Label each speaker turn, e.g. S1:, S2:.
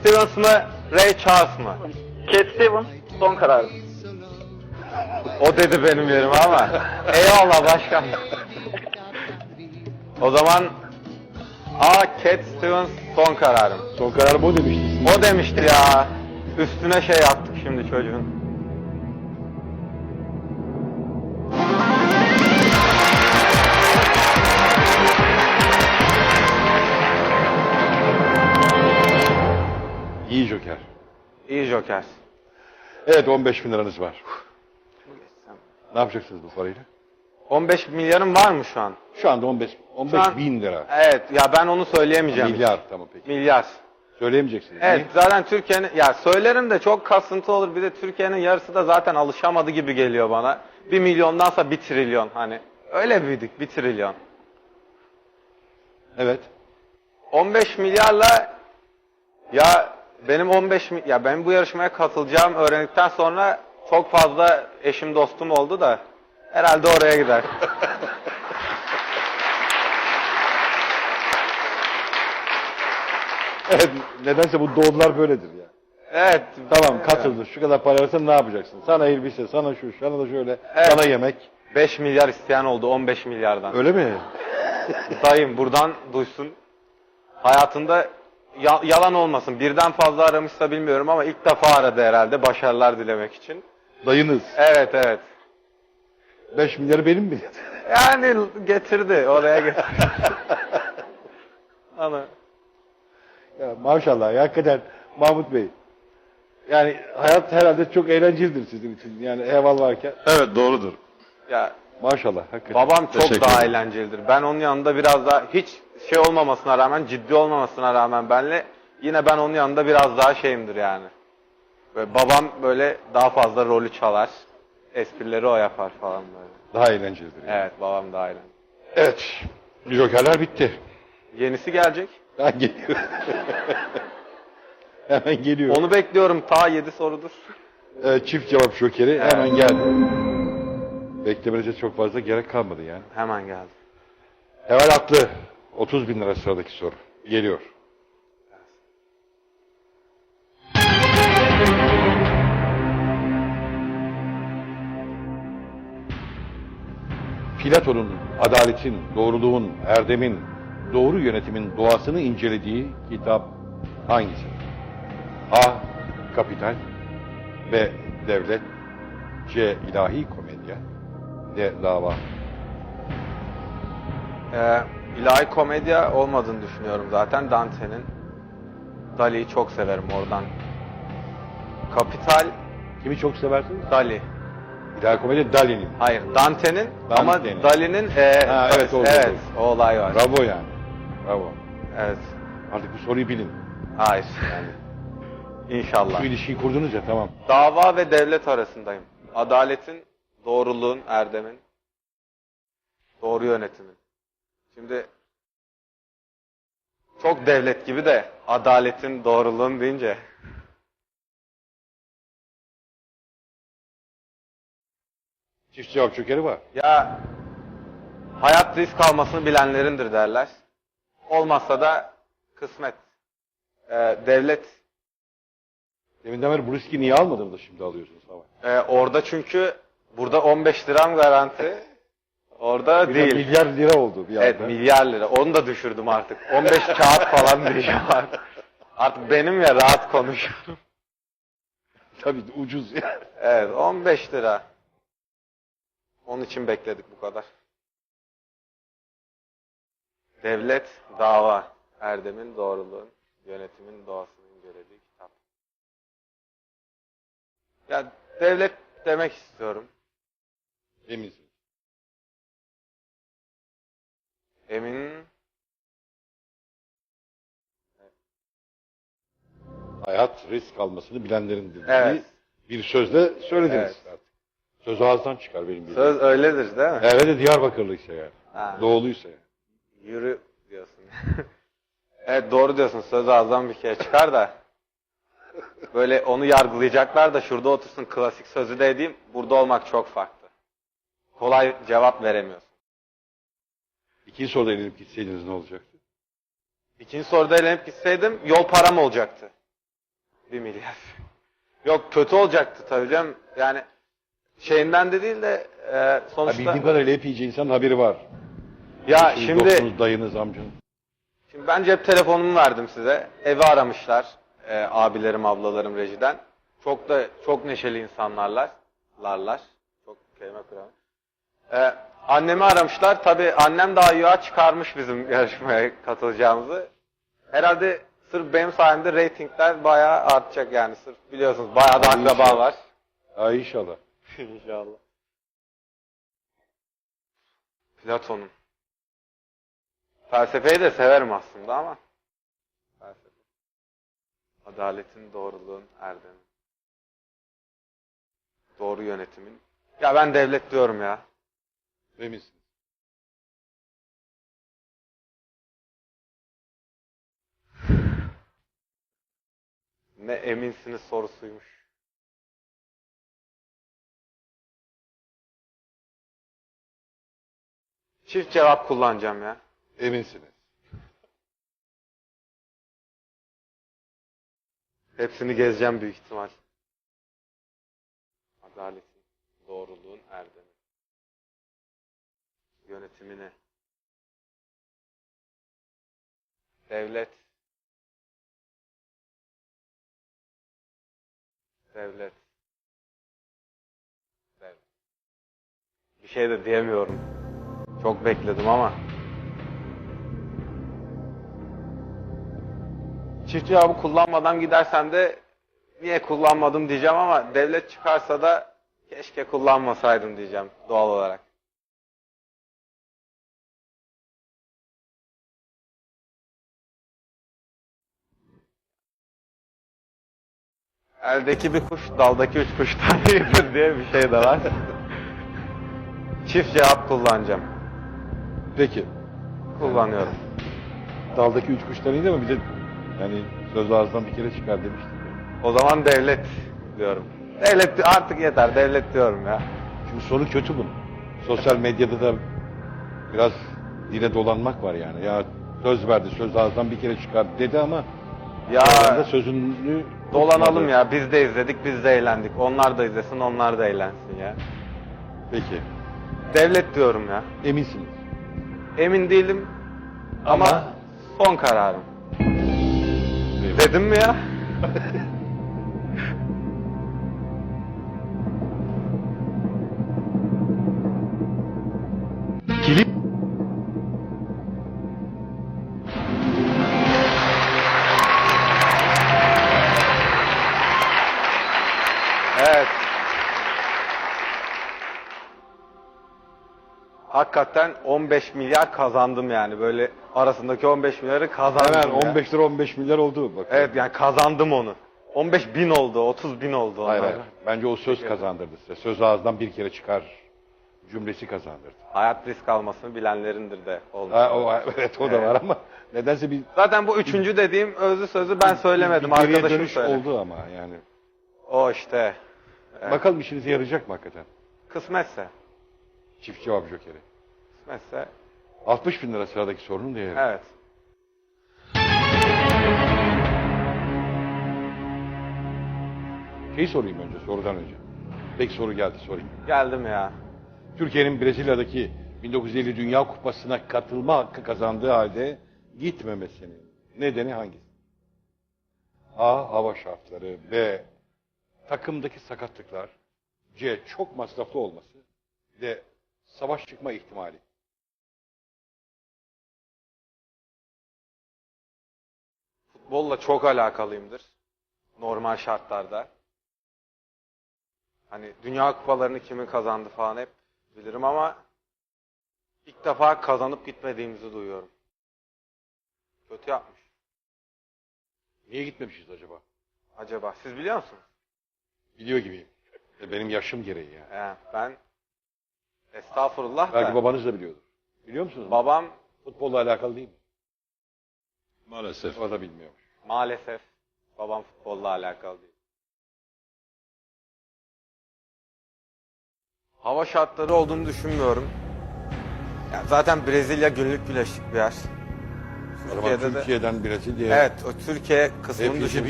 S1: Stevens mı? Ray Charles mı?
S2: Cat Stevens son kararım.
S1: O dedi benim yerime ama. Eyvallah başkan. O zaman A. Cat Stevens son kararım.
S3: Son kararım o demiştin.
S1: O demişti ya. Üstüne şey yaptık şimdi çocuğun.
S3: İyi joker.
S1: İyi Joker.
S3: Evet 15 bin liranız var. Ne yapacaksınız bu parayla?
S1: 15 milyarım var mı şu an?
S3: Şu anda 15, 15
S1: Şu an-
S3: bin lira.
S1: Evet ya ben onu söyleyemeyeceğim.
S3: Milyar tamam peki.
S1: Milyar.
S3: Söyleyemeyeceksiniz.
S1: Evet
S3: Niye?
S1: zaten Türkiye'nin ya söylerim de çok kasıntı olur. Bir de Türkiye'nin yarısı da zaten alışamadı gibi geliyor bana. Bir milyondansa bir trilyon hani. Öyle büyüdük bir trilyon.
S3: Evet.
S1: 15 milyarla ya benim 15 mi- ya ben bu yarışmaya katılacağım öğrendikten sonra çok fazla eşim dostum oldu da herhalde oraya gider.
S3: Evet. Nedense bu doğdular böyledir ya.
S1: evet.
S3: Tamam katıldı. Şu kadar para versen ne yapacaksın? Sana elbise, sana şu, sana da şöyle,
S1: Evet.
S3: sana yemek.
S1: 5 milyar isteyen oldu 15 milyardan.
S3: Öyle mi?
S1: Dayım buradan duysun. Hayatında ya- yalan olmasın. Birden fazla aramışsa bilmiyorum ama ilk defa aradı herhalde başarılar dilemek için.
S3: Dayınız.
S1: Evet evet.
S3: 5 milyarı benim mi?
S1: Yani getirdi oraya getirdi. Ana.
S3: ya maşallah ya, hakikaten Mahmut Bey. Yani hayat herhalde çok eğlencelidir sizin için. Yani eyvallah varken.
S4: Evet doğrudur.
S1: Ya
S3: Maşallah hakikaten.
S1: babam çok
S4: Teşekkür
S1: daha
S4: ederim.
S1: eğlencelidir. Ben onun yanında biraz daha hiç şey olmamasına rağmen ciddi olmamasına rağmen benle yine ben onun yanında biraz daha şeyimdir yani. Böyle babam böyle daha fazla rolü çalar. Esprileri o yapar falan böyle.
S3: Daha eğlencelidir. Yani.
S1: Evet babam daha eğlenceli.
S3: Evet. Jokerler bitti.
S1: Yenisi gelecek.
S3: Ha, geliyor. Hemen geliyor.
S1: Onu bekliyorum. Ta 7 sorudur.
S3: Ee, çift cevap jokeri hemen geldi. Beklemenize çok fazla gerek kalmadı yani.
S1: Hemen geldi.
S3: Heval Atlı. 30 bin lira sıradaki soru. Geliyor. Platon'un adaletin, doğruluğun, erdemin, doğru yönetimin doğasını incelediği kitap hangisi? A. Kapital B. Devlet C. İlahi Komedya D. Dava
S1: Ee, ilahi komedya olmadığını düşünüyorum zaten Dante'nin. Dali'yi çok severim oradan. Kapital
S3: Kimi çok seversiniz?
S1: Dali.
S3: İlahi Komedya Dali'nin.
S1: Hayır Dante'nin ama
S3: Dante'nin.
S1: Dali'nin e,
S3: Ha, evet, oldu,
S1: evet
S3: oldu.
S1: o olay var.
S3: Bravo yani. Bravo.
S1: Evet.
S3: Artık bu soruyu bilin.
S1: Hayır. İnşallah.
S3: Şu ilişkiyi kurdunuz ya tamam.
S1: Dava ve devlet arasındayım. Adaletin, doğruluğun, erdemin, doğru yönetimin. Şimdi çok devlet gibi de adaletin, doğruluğun deyince
S3: Çift cevap çökeri var.
S1: ya hayat risk almasını bilenlerindir derler. Olmazsa da kısmet. Ee, devlet
S3: Deminden beri bu riski niye almadınız da şimdi alıyorsunuz ama.
S1: e, orada çünkü burada 15 liram garanti. Orada değil.
S3: milyar lira oldu bir anda.
S1: Evet milyar lira. Onu da düşürdüm artık. 15 kağıt falan diyeceğim artık. Artık benim ya rahat konuşuyorum.
S3: Tabii ucuz ya.
S1: Evet 15 lira. Onun için bekledik bu kadar. Devlet, dava. Erdemin, doğruluğun, yönetimin doğasını incelediği kitap. Ya devlet demek istiyorum. Emin
S3: Hayat risk almasını bilenlerin dediği
S1: Evet.
S3: bir sözle söylediniz
S1: Evet.
S3: artık. Söz ağızdan çıkar benim bildiğim.
S1: söz öyledir değil mi?
S3: Evet de Diyarbakırlıysa yani.
S1: Ha.
S3: Doğuluysa yani.
S1: Yürü diyorsun. evet doğru diyorsun. Söz ağızdan bir kere çıkar da. Böyle onu yargılayacaklar da şurada otursun klasik sözü de edeyim. Burada olmak çok farklı. Kolay cevap veremiyorsun.
S3: İkinci soruda elenip gitseydiniz ne olacaktı?
S1: İkinci soruda elenip gitseydim yol param olacaktı. 1 milyar. Yok kötü olacaktı tabii canım. Yani şeyinden de değil de e,
S3: Ha,
S1: sonuçta...
S3: bildiğim kadarıyla epeyce insanın haberi var.
S1: ya şimdi,
S3: dostunuz, dayınız, amcanız.
S1: şimdi ben cep telefonumu verdim size. Evi aramışlar. e, abilerim, ablalarım rejiden. Çok da çok neşeli insanlarlar. Larlar. Çok kelime kuramam. E, annemi aramışlar. Tabii annem daha yuğa çıkarmış bizim yarışmaya katılacağımızı. Herhalde sırf benim sayemde reytingler bayağı artacak yani. Sırf biliyorsunuz bayağı da akraba
S3: inşallah.
S1: var.
S3: Ha inşallah.
S1: İnşallah. Platon'un. Felsefeyi de severim aslında ama. Felsefe. Adaletin, doğruluğun, erdemin. Doğru yönetimin. Ya ben devlet diyorum ya.
S3: Eminsin.
S1: Ne eminsiniz sorusuymuş. Çift cevap kullanacağım ya.
S3: Eminsiniz.
S1: Hepsini gezeceğim büyük ihtimal. Adaletin, doğruluğun erdemi. Yönetimini. Devlet. Devlet. Devlet. Bir şey de diyemiyorum. Çok bekledim ama. Çift cevabı kullanmadan gidersem de niye kullanmadım diyeceğim ama devlet çıkarsa da keşke kullanmasaydım diyeceğim doğal olarak. Eldeki bir kuş, daldaki üç kuştan iyidir diye bir şey de var. Çift cevap kullanacağım.
S3: Peki.
S1: Kullanıyorum.
S3: Daldaki üç kuştan iyiydi ama bir de yani söz ağızdan bir kere çıkar demiştik.
S1: O zaman devlet diyorum. Devlet artık yeter, devlet diyorum ya.
S3: Şimdi sonu kötü bunun. Sosyal medyada da biraz dile dolanmak var yani. Ya söz verdi, söz ağızdan bir kere çıkar dedi ama
S1: Ya
S3: ya sözünü
S1: dolanalım
S3: tutmadı.
S1: ya. Biz de izledik, biz de eğlendik. Onlar da izlesin, onlar da eğlensin ya.
S3: Peki.
S1: Devlet diyorum ya.
S3: Eminsiniz.
S1: Emin değilim ama,
S3: Ama-
S1: son kararım. Dedim mi ya? Hakikaten 15 milyar kazandım yani. Böyle arasındaki 15 milyarı kazandım
S3: hemen
S1: ya.
S3: 15 lira 15 milyar oldu. Bak.
S1: Evet yani kazandım onu. 15 bin oldu, 30 bin oldu.
S3: Hayır hayır. Bence o söz kazandırdı size. Söz ağızdan bir kere çıkar cümlesi kazandırdı.
S1: Hayat risk almasını bilenlerindir de olmuş.
S3: Ha, o, evet o da var ama nedense bir
S1: Zaten bu üçüncü dediğim özlü sözü ben söylemedim.
S3: bir geriye
S1: Arkadaşım
S3: dönüş
S1: söyledi.
S3: oldu ama yani.
S1: O işte.
S3: Bakalım işinize yarayacak mı hakikaten?
S1: Kısmetse.
S3: Çift cevap jokeri.
S1: Kısmetse.
S3: 60 bin lira sıradaki sorunun değeri.
S1: Evet.
S3: Şeyi sorayım önce sorudan önce. Peki soru geldi sorayım.
S1: Geldim ya.
S3: Türkiye'nin Brezilya'daki 1950 Dünya Kupası'na katılma hakkı kazandığı halde gitmemesinin nedeni hangisi? A. Hava şartları. B. Takımdaki sakatlıklar. C. Çok masraflı olması. D. Savaş çıkma ihtimali.
S1: Futbolla çok alakalıyımdır. Normal şartlarda. Hani dünya kupalarını kimin kazandı falan hep bilirim ama ilk defa kazanıp gitmediğimizi duyuyorum. Kötü yapmış.
S3: Niye gitmemişiz acaba?
S1: Acaba siz biliyor musunuz?
S3: Biliyor gibiyim. E, benim yaşım gereği yani.
S1: He, ben estağfurullah
S3: Belki
S1: da
S3: babanız da biliyordur. Biliyor musunuz?
S1: babam
S3: Futbolla alakalı değil mi?
S4: Maalesef.
S3: O da bilmiyormuş.
S1: maalesef babam futbolla alakalı değil. Hava şartları olduğunu düşünmüyorum. Ya zaten Brezilya günlük güneşlik bir yer.
S3: O zaman
S1: Türkiye'de de
S3: Türkiye'den Brezilya'ya
S1: Evet, o Türkiye kısmını
S3: Hepinize
S1: düşün.
S3: bir